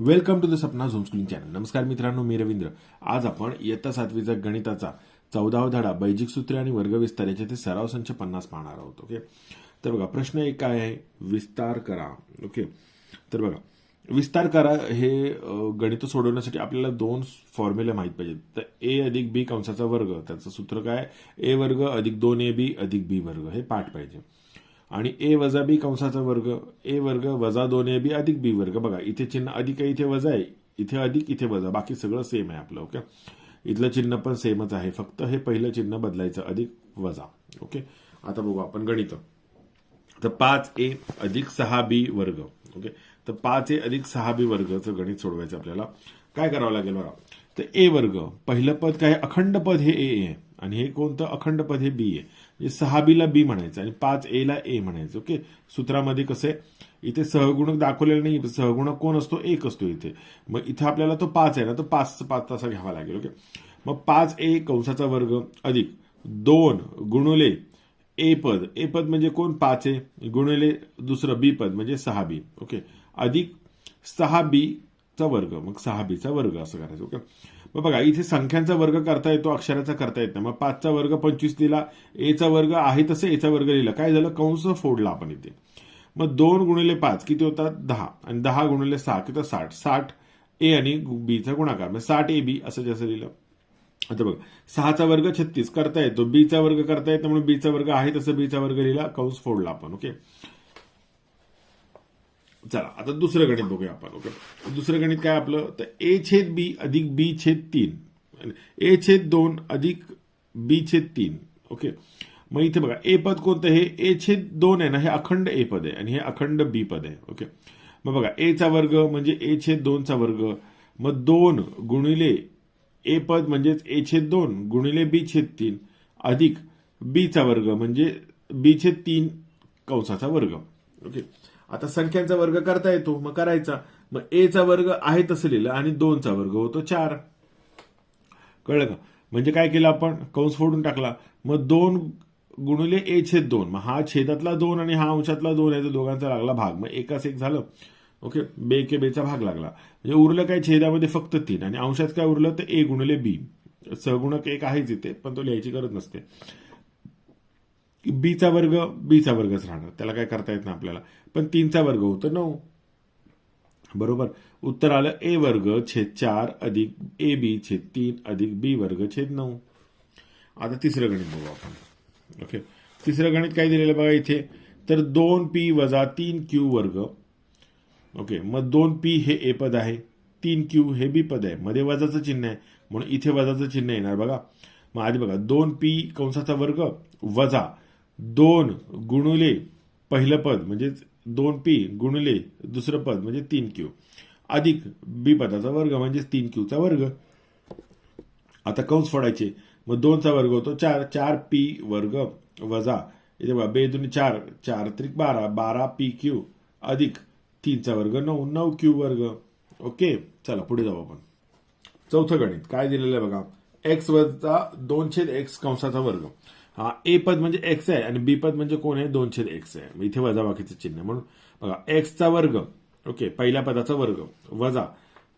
Welcome to the Sapna झोम screen channel. नमस्कार मित्रांनो मी रवींद्र. आज आपण इयत्ता सातवीचा गणिताचा चौदावा धडा बैजिक सूत्रे आणि वर्गविस्तार याचे ते सराव संच पन्नास पाहणार आहोत ओके? तर बघा प्रश्न एक काय आहे विस्तार करा ओके? तर बघा विस्तार करा हे गणित सोडवण्यासाठी आपल्याला दोन फॉर्म्युले माहीत पाहिजेत. तर ए अधिक बी कंसाचा वर्ग त्याचं सूत्र काय? ए वर्ग अधिक दोन ए बी अधिक बी वर्ग हे पाठ पाहिजे. आणि ए वजा बी कंसाचा वर्ग ए वर्ग वजा दोन ए बी अधिक बी वर्ग. बघा इथे चिन्ह अधिक आहे इथे वजा आहे. इथे अधिक इथे वजा. बाकी सगळं सेम आहे आपलं ओके इथलं चिन्ह पण सेमच आहे. फक्त हे पहिलं चिन्ह बदलायचं अधिक वजा ओके आता बघू आपण गणित. तर पाच ए अधिक सहा बी वर्ग ओके तर पाच ए अधिक सहा बी वर्गचं गणित सोडवायचं आपल्याला. काय करावं लागेल बघा? तर ए वर्ग पहिलं पद काय? अखंड पद हे ए आहे. आणि हे कोणतं अखंड पद हे बी आहे. म्हणजे सहा बीला बी म्हणायचं आणि पाच ए ला ए म्हणायचं. ओके सूत्रामध्ये कसं आहे? इथे सहगुणक दाखवलेलं नाही सहगुणक कोण असतो? एक असतो इथे. मग इथे आपल्याला तो पाच आहे ना तो पाच पाच तासा घ्यावा लागेल. ओके मग पाच ए कंसाचा वर्ग अधिक दोन गुणुले ए पद. ए पद म्हणजे कोण? पाच आहे गुणिले दुसरं बी पद म्हणजे सहा बी ओके अधिक सहा बीचा वर्ग. मग सहा बीचा वर्ग असं करायचं. ओके मग बघा इथे संख्यांचा वर्ग करता येतो अक्षराचा करता येत नाही. मग पाचचा वर्ग पंचवीस लिहिला एचा वर्ग आहे तसं एचा वर्ग लिहिला. काय झालं? कंस फोडला आपण इथे. मग दोन गुणिले पाच किती होतात? दहा. आणि दहा गुणिले सहा किती साठ. साठ ए आणि बीचा गुणाकार. म्हणजे साठ ए बी असं जसं लिहिलं. आता बघ सहाचा वर्ग छत्तीस करता येतो. बीचा वर्ग करता येतो म्हणून बीचा वर्ग आहे तसं बीचा वर्ग लिहिला कंस फोडला आपण ओके? चला आता दुसरं गणित बघूया आपण ओके दुसरं गणित काय आपलं? तर ए छेद बी अधिक बी छेद तीन. ए छेद दोन अधिक बी छेद तीन ओके मग इथे बघा ए पद कोणतं हे ए छेद दोन आहे ना हे अखंड ए पद आहे आणि हे अखंड बी पद आहे ओके मग बघा ए चा वर्ग म्हणजे ए छेद दोनचा वर्ग. मग दोन गुणिले ए पद म्हणजेच ए छेद दोन गुणिले बी छेद तीन अधिक बीचा वर्ग म्हणजे बी छेद तीन कंसाचा वर्ग ओके आता संख्यांचा वर्ग करता येतो मग करायचा. मग ए चा वर्ग आहे तसं लिहिलं आणि दोनचा वर्ग होतो चार. कळलं का? म्हणजे काय केलं आपण? कंस फोडून टाकला. मग दोन गुणले ए छेद दोन. मग हा छेदातला दोन आणि हा अंशातला दोन याचा दोघांचा लागला भाग. मग एकाच एक झालं. ओके? बे के बेचा भाग लागला. म्हणजे उरलं काय छेदामध्ये फक्त तीन आणि अंशात काय उरलं? तर ए गुणले बी सगुणक एक आहेच इथे पण तो लिहायची गरज नसते. बीचा वर्ग बीचा वर्गच राहणार. त्याला काय करता येत नाही आपल्याला. पण तीनचा वर्ग होतो नऊ. बरोबर? उत्तर आलं ए वर्ग छेद चार अधिक ए बी छेद तीन अधिक बी वर्ग छेद नऊ. आता तिसरं गणित बघू आपण. ओके तिसरं गणित काय दिलेलं बघा इथे? तर दोन पी वजा तीन क्यू वर्ग. ओके मग दोन पी हे ए पद आहे. तीन क्यू हे बी पद आहे. मध्ये वजाचं चिन्ह आहे. म्हणून इथे वजाचं चिन्ह येणार बघा. मग आधी बघा दोन पी कंसाचा वर्ग वजा दोन गुणुले पहिलं पद म्हणजेच दोन पी गुणुले दुसरं पद म्हणजे तीन क्यू. अधिक बी पदाचा वर्ग म्हणजेच तीन क्यूचा वर्ग. आता कंस फोडायचे. मग दोनचा वर्ग होतो चार चार पी वर्ग वजा इथे बघा बे दोन्ही चार चार त्रिक बारा बारा पी क्यू अधिक तीनचा वर्ग नऊ नऊ क्यू वर्ग. ओके चला पुढे जाऊ आपण. चौथं गणित काय दिलेलं आहे बघा? एक्स वजा दोनशे एक्स कंसाचा वर्ग. हा ए पद म्हणजे एक्स आहे आणि बी पद म्हणजे कोण आहे? दोनशे एक्स आहे. मग इथे वजा बाकीचं चिन्ह म्हणून बघा एक्सचा वर्ग. ओके पहिल्या पदाचा वर्ग. वजा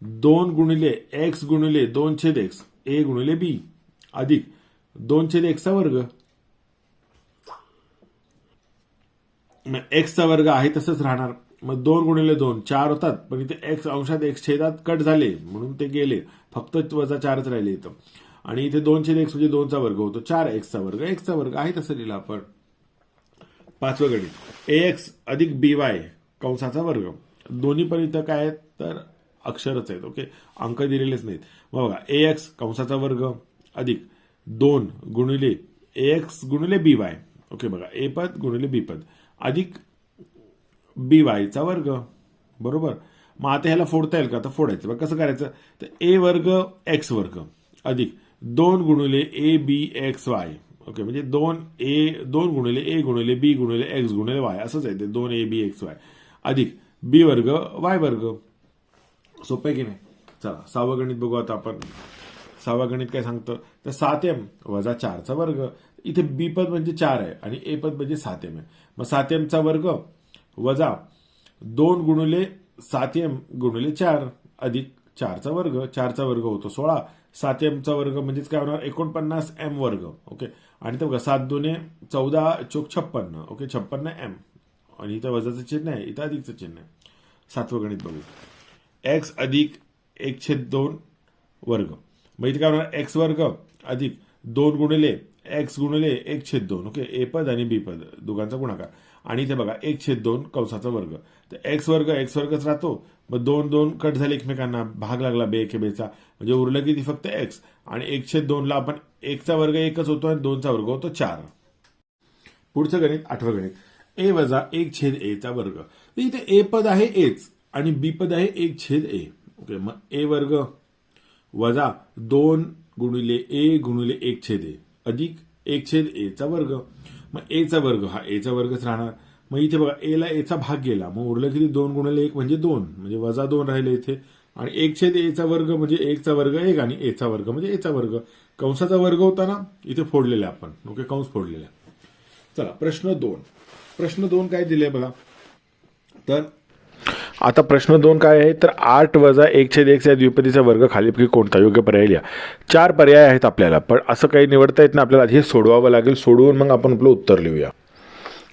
दोन गुणिले एक्स गुणिले दोन छेद एक्स ए गुणिले बी अधिक दोन छेद एक्सचा वर्ग. मग एक्सचा वर्ग आहे तसंच राहणार. मग दोन गुणिले दोन चार होतात. पण इथे एक्स अंशात एक्स छेदात कट झाले. म्हणून ते गेले. फक्त वजा चारच राहिले इथं. आणि इथे दोनशे एक्स म्हणजे दोनचा वर्ग होतो. चार एक्सचा वर्ग. एक्सचा वर्ग आहे तसं लिहिलं आपण. पाचवं गणित. ए एक्स अधिक बी वाय कंसाचा वर्ग. दोन्ही पण इथं काय आहेत? तर अक्षरच आहेत ओके अंक दिलेलेच नाहीत. मग बघा ए एक्स कंसाचा वर्ग अधिक दोन गुणिले ए एक्स गुणिले बी वाय ओके बघा ए पद गुणिले बी पद. अधिक बी वायचा वर्ग. बरोबर? मग आता ह्याला फोडता येईल का? आता फोडायचं. बघा कसं करायचं? तर ए वर्ग एक्स वर्ग अधिक दोन गुणिले A B X Y okay म्हणजे दोन ए दोन गुणिले ए गुणिले बी गुणिले एक्स गुणिले वाय असंच आहे ते दोन ए बी एक्स वाय अधिक बी वर्ग वाय वर्ग. सोपं आहे की नाही? चला सहावं गणित बघू आता आपण. सहावं गणित काय सांगतं? तर सात एम वजा चारचा वर्ग. इथे बी पद म्हणजे चार आहे आणि ए पद म्हणजे सात एम आहे. मग सात एमचा वर्ग वजा दोन गुणिले सात एम गुणिले चार. अधिक चारचा वर्ग. चारचा वर्ग होतो सोळा. सात एमचा वर्ग म्हणजेच काय होणार? एकोणपन्नास एम वर्ग ओके? आणि ते बघा सात दोन्ही चौदा चोक छप्पन्न ओके? छप्पन्न एम आणि इथं वजाचं चिन्ह आहे इथं अधिकचं चिन्ह आहे. सातवं गणित बघू. एक्स अधिक एक छेद दोन वर्ग. मग इथे काय होणार? एक्स वर्ग अधिक दोन गुणिले एक्स गुणिले एक छेद दोन ओके? ए पद आणि बी पद दोघांचा गुणाकार. आणि इथे बघा एक छेद दोन कंसाचा वर्ग. तर एक्स वर्ग एक्स वर्गच राहतो. मग दोन दोन कट झाले एकमेकांना. भाग लागला बे एके बेचा. म्हणजे उरलं किती? फक्त एक्स आणि एक छेद दोनला आपण एकचा वर्ग एकच होतो आणि दोनचा वर्ग होतो चार. पुढचं गणित आठवं गणित. ए वजा एक छेद ए चा वर्ग. तर इथे ए पद आहे एच आणि बी पद आहे एक छेद ए ओके मग ए वर्ग वजा दोन गुणिले ए गुणिले एक छेद ए अधिक एक छेद ए चा वर्ग. मग एचा वर्ग हा एचा वर्गच राहणार. मग इथे बघा एला एचा भाग गेला. मग उरलं किती? दोन गुणले एक म्हणजे दोन. म्हणजे वजा दोन राहिले इथे. आणि एक छेद एचा वर्ग म्हणजे एकचा वर्ग एक आणि एचा वर्ग म्हणजे एचा वर्ग. कंसाचा वर्ग होता ना इथे फोडलेला आपण. ओके कंस फोडलेला. चला प्रश्न दोन. प्रश्न दोन काय दिले बघा? तर आता प्रश्न दोन काय आहे? तर आठ वजा एक छेद एक या द्विपदीचा वर्ग खालीपैकी कोणता? योग्य पर्याय लिहा. चार पर्याय आहेत आपल्याला पण असं काही निवडता येत नाही. आपल्याला हे सोडवावं लागेल. सोडवून मग आपण आपलं उत्तर लिहूया.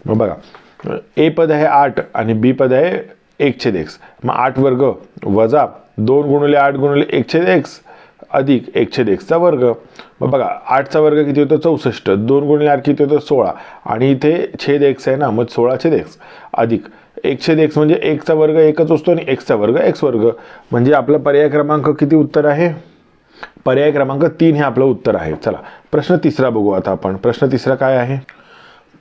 मग बघा ए पद आहे आठ आणि बी पद आहे एक छेद एक्स मग आठ वर्ग वजा दोन गुणले आठ गुणिले एक छेद एक्स अधिक एक छेद एक्सचा वर्ग. मग बघा आठचा वर्ग किती होतो? चौसष्ट. दोन गुणिले आठ किती होतं? सोळा. आणि इथे छेद एक्स आहे ना मग सोळा छेद एक्स अधिक. एक छेद एक्स म्हणजे एकचा वर्ग एकच असतो आणि एक्सचा वर्ग एक्स वर्ग. म्हणजे आपला पर्याय क्रमांक किती उत्तर आहे? पर्याय क्रमांक तीन हे आपलं उत्तर आहे. चला प्रश्न तिसरा बघू आता आपण. प्रश्न तिसरा काय आहे?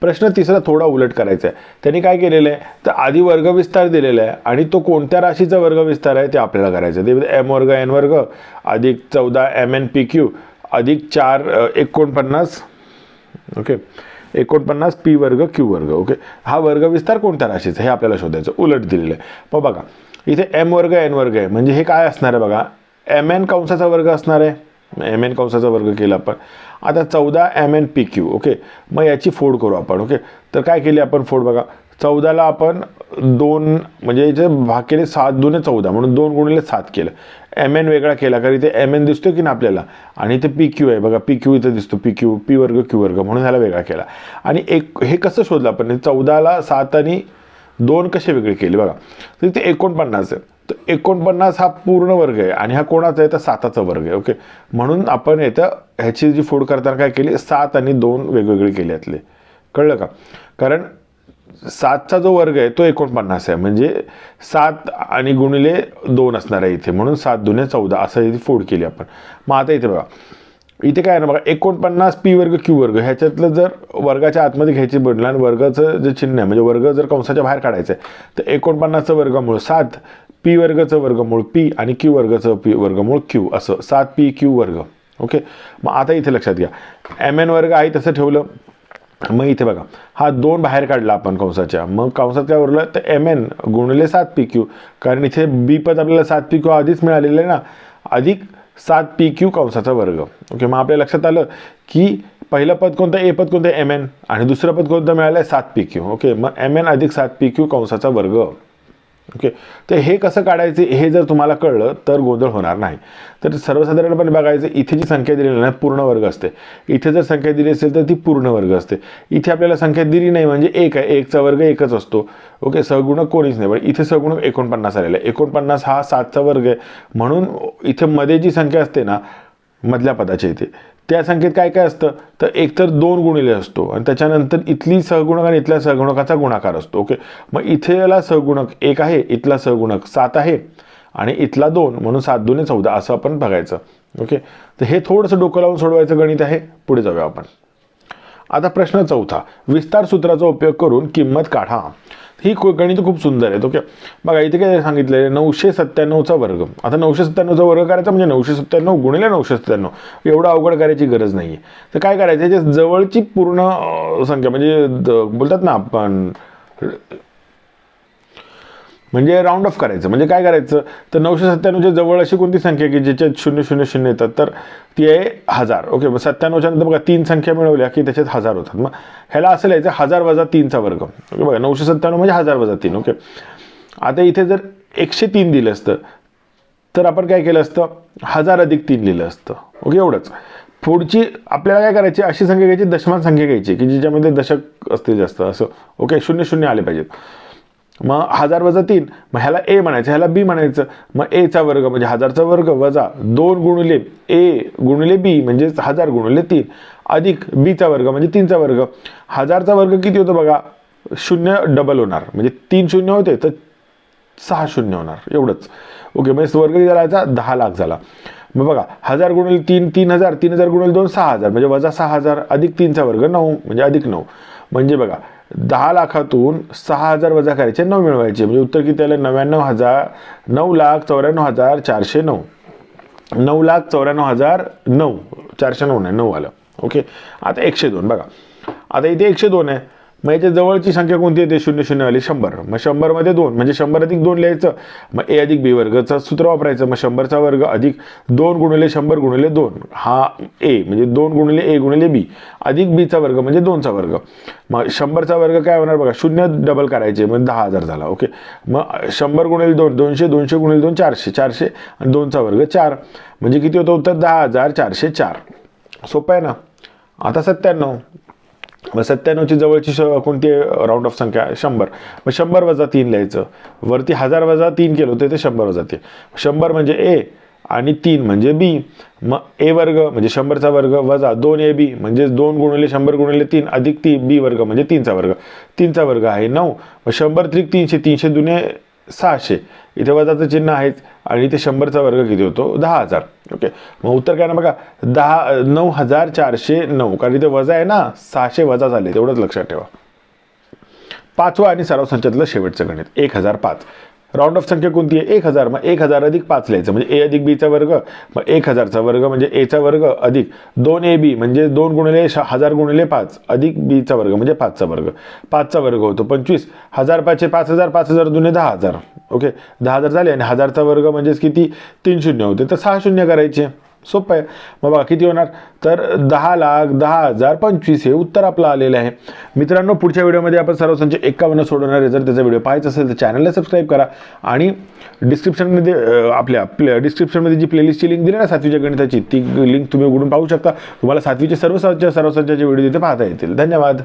प्रश्न तिसरा थोडा उलट करायचा आहे त्यांनी काय केलेलं आहे तर आधी वर्गविस्तार दिलेला आहे आणि तो कोणत्या राशीचा वर्गविस्तार आहे ते आपल्याला करायचं आहे ते म्हणजे एम वर्ग एन वर्ग अधिक चौदा एम एन पी क्यू अधिक चार एकोणपन्नास. ओके. एकोणपन्नास पी वर्ग क्यू वर्ग ओके? हा वर्ग विस्तार कोणत्या राशीचा हे आपल्याला शोधायचं उलट दिलेलं आहे. मग बघा इथे एम वर्ग एन वर्ग आहे. म्हणजे हे काय असणार आहे बघा? एम एन कंसाचा वर्ग असणार आहे. एम एन कंसाचा वर्ग केला आपण. आता चौदा M N P Q okay? मग याची फोड करू आपण ओके? तर काय केली आपण फोड बघा? चौदाला आपण दोन म्हणजे जे भाग केले सात दोन चौदा म्हणून दोन गुणिले सात केलं. एम एन वेगळा केला कारण इथे एम एन दिसतो की ना आपल्याला? आणि इथे पी क्यू आहे बघा पी क्यू इथं दिसतो पी क्यू पी वर्ग क्यू वर्ग म्हणून ह्याला वेगळा केला. आणि एक हे कसं शोधलं आपण? चौदाला सात आणि दोन कसे वेगळे केले? बघा तर इथे एकोणपन्नास आहे. तर एकोणपन्नास हा पूर्ण वर्ग आहे आणि हा कोणाचा आहे? तर साताचा वर्ग आहे ओके? म्हणून आपण येतं ह्याची जी फोड करताना काय केली? सात आणि दोन वेगवेगळे केले यातले. कळलं का? कारण सातचा जो वर्ग आहे तो एकोणपन्नास आहे. म्हणजे सात आणि गुणिले दोन असणार आहे इथे. म्हणून सात दुने चौदा असं इथे फोड केली आपण. मग आता इथे बघा. इथे काय आहे ना बघा एकोणपन्नास पी वर्ग क्यू वर्ग. ह्याच्यातलं जर वर्गाच्या आतमध्ये घ्यायची बनलं आणि वर्गाचं जे चिन्ह आहे म्हणजे वर्ग जर कंसाच्या बाहेर काढायचं आहे तर एकोणपन्नासचं वर्गमूळ सात पी वर्गचं वर्गमूळ पी आणि क्यू वर्गचं पी वर्गमूळ क्यू असं. सात पी क्यू वर्ग. ओके? मग आता इथे लक्षात घ्या. एम एन वर्ग आहे तसं ठेवलं. मग इथे बघा हा दोन बाहेर काढला आपण कंसाच्या. मग कंसात काय उरलं? तर एम एन गुणले सात पी क्यू कारण इथे बी पद आपल्याला सात पी क्यू आधीच मिळालेलं आहे ना? अधिक सात पी क्यू कंसाचा वर्ग. ओके मग आपल्या लक्षात आलं की पहिलं पद कोणतं? ए पद कोणतं? एम एन आणि दुसरं पद कोणतं मिळालं आहे सात पी क्यू ओके मग एम एन अधिक सात पी क्यू कंसाचा वर्ग. ओके? तर हे कसं काढायचे हे जर तुम्हाला कळलं तर गोंधळ होणार नाही. तर सर्वसाधारणपणे बघायचं इथे जी संख्या दिलेली नाही पूर्ण वर्ग असते. इथे जर संख्या दिली असेल तर ती पूर्ण वर्ग असते. इथे आपल्याला संख्या दिली नाही म्हणजे एक आहे. एकचा वर्ग एकच असतो. ओके? सहगुणक कोणीच नाही. पण इथे सहगुणक एकोणपन्नास आलेला आहे. एकोणपन्नास हा सातचा वर्ग आहे. म्हणून इथे मध्ये जी संख्या असते ना मधल्या पदाच्या इथे त्या संख्येत काय काय असतं? तर एकतर दोन गुणिले असतो. आणि त्याच्यानंतर इथली सहगुणक आणि इथल्या सहगुणकाचा गुणाकार असतो. ओके? मग इथेला सहगुणक एक आहे इथला सहगुणक सात आहे आणि इथला दोन म्हणून सात दोन्ही चौदा असं आपण बघायचं. ओके? तर हे थोडंसं डोकं लावून सोडवायचं गणित आहे. पुढे जाऊया आपण. आता प्रश्न चौथा. विस्तार सूत्राचा उपयोग करून किंमत काढा. ही गणित खूप सुंदर आहेत ओके बघा इथे काय सांगितलं आहे नऊशे सत्त्याण्णवचा वर्ग. आता नऊशे सत्त्याण्णवचा वर्ग करायचा म्हणजे नऊशे सत्त्याण्णव गुणिले नऊशे सत्त्याण्णव. एवढं अवघड करायची गरज नाही आहे तर काय करायचं? याच्या जवळची पूर्ण संख्या म्हणजे द- बोलतात ना आपण म्हणजे राऊंड ऑफ करायचं. म्हणजे काय करायचं? तर नऊशे सत्त्याण्णवच्या जवळ अशी कोणती संख्या की ज्याच्यात शून्य शून्य शून्य येतात? तर ती आहे हजार. ओके मग सत्त्याण्णवच्या नंतर बघा तीन संख्या मिळवल्या की त्याच्यात हजार होतात. मग ह्याला असं लिहायचं हजार वजा तीनचा वर्ग. ओके बघा नऊशे सत्त्याण्णव म्हणजे हजार वजा तीन. ओके आता इथे जर एकशे तीन दिलं असतं तर आपण काय केलं असतं? हजार अधिक तीन लिहिलं असतं. ओके एवढंच. पुढची आपल्याला काय करायची? अशी संख्या घ्यायची दशमान संख्या घ्यायची की ज्याच्यामध्ये दशक असते जास्त. असं. ओके शून्य शून्य आले पाहिजेत. मग हजार वजा तीन मग ह्याला ए म्हणायचं ह्याला बी म्हणायचं. मग एचा वर्ग म्हणजे हजारचा वर्ग वजा दोन गुणले ए गुणले बी म्हणजेच हजार गुणले तीन. अधिक बीचा वर्ग म्हणजे तीनचा वर्ग. हजारचा वर्ग किती होतो बघा? शून्य डबल होणार. म्हणजे तीन शून्य होते तर सहा शून्य होणार. एवढंच. ओके म्हणजे वर्ग किती झाला? दहा लाख झाला. मग बघा हजार गुणिले तीन तीन हजार तीन हजार गुणिले दोन सहा हजार. म्हणजे वजा सहा हजार अधिक तीनचा वर्ग नऊ. म्हणजे अधिक नऊ. म्हणजे बघा दहा लाखातून सहा हजार वजा करायचे नऊ मिळवायचे. म्हणजे उत्तर किती आलं? नव्याण्णव हजार नऊ लाख चौऱ्याण्णव हजार चारशे नऊ. नऊ लाख चौऱ्याण्णव हजार नऊ. चारशे नऊ नाही नऊ आलं. ओके आता एकशे दोन बघा. आता इथे एकशे दोन आहे. मग याच्या जवळची संख्या कोणती येते शून्य शून्य आली. शंभर. मग शंभरमध्ये दोन. म्हणजे शंभर अधिक दोन लिहायचं मग ए अधिक बी वर्गचं सूत्र वापरायचं. मग शंभरचा वर्ग अधिक दोन गुणिले शंभर गुणिले दोन. हा ए म्हणजे दोन गुणिले ए गुणिले बी. अधिक बीचा वर्ग म्हणजे दोनचा वर्ग. मग शंभरचा वर्ग काय होणार बघा? शून्य डबल करायचे. म्हणजे दहा हजार झाला. ओके? मग शंभर गुणिले दोन दोनशे दोनशे गुणिले दोन चारशे. चारशे आणि दोनचा वर्ग चार. म्हणजे किती होतं उत्तर? दहा हजार चारशे चार. सोपं आहे ना? आता सत्त्याण्णव. मग सत्त्याण्णवची जवळची श कोणती राऊंड ऑफ संख्या शंभर. मग शंभर वजा तीन लिहायचं. वरती हजार वजा तीन केलं होतं ते शंभर वजा तीन. शंभर म्हणजे ए आणि तीन म्हणजे बी. मग ए वर्ग म्हणजे शंभरचा वर्ग वजा दोन ए बी म्हणजे दोन गुणिले शंभर गुणिले तीन अधिक तीन बी वर्ग म्हणजे तीनचा वर्ग. तीनचा वर्ग आहे नऊ. मग शंभर त्रिक तीनशे तीनशे दुने सहाशे. इथे वजाचं चिन्ह आहेच आणि इथे शंभरचा वर्ग किती होतो? दहा हजार. ओके. मग उत्तर काय ना बघा? दहा नऊ हजार चारशे नऊ. कारण इथे वजा आहे ना सहाशे वजा झाले. तेवढंच लक्षात ठेवा. पाचवा आणि सराव संचातलं शेवटचं गणित. एक हजार पाच. राऊंड ऑफ संख्या कोणती आहे? एक हजार. मग एक हजार अधिक पाच लिहायचं. म्हणजे ए अधिक बीचा वर्ग मग एक हजारचा वर्ग म्हणजे एचा वर्ग अधिक दोन ए बी म्हणजे दोन गुणिले श- हजार गुणिले पाच अधिक बीचा वर्ग म्हणजे पाचचा वर्ग. पाचचा वर्ग होतो पंचवीस. हजार पाचशे पाच हजार पाच हजार दुने दहा हजार. ओके? दहा हजार झाले आणि हजारचा वर्ग म्हणजेच किती? तीन शून्य होते. तर सहा शून्य करायचे. सोपं आहे. मग बघा किती होणार? तर दहा लाख दहा हजार पंचवीस हे उत्तर आपलं आलेलं आहे. मित्रांनो पुढच्या व्हिडिओमध्ये आपण सर्व संच एकावन्न सोडवणार आहे. जर त्याचा व्हिडिओ पाहायचा असेल तर चॅनलला सबस्क्राईब करा. आणि डिस्क्रिप्शनमध्ये आपल्या प्ले डिस्क्रिप्शनमध्ये जी प्लेलिस्टची लिंक दिली ना सातवीच्या गणिताची ती लिंक तुम्ही उघडून पाहू शकता. तुम्हाला सातवीचे सर्व सर्व संचाचे व्हिडिओ तिथे पाहता येतील. धन्यवाद.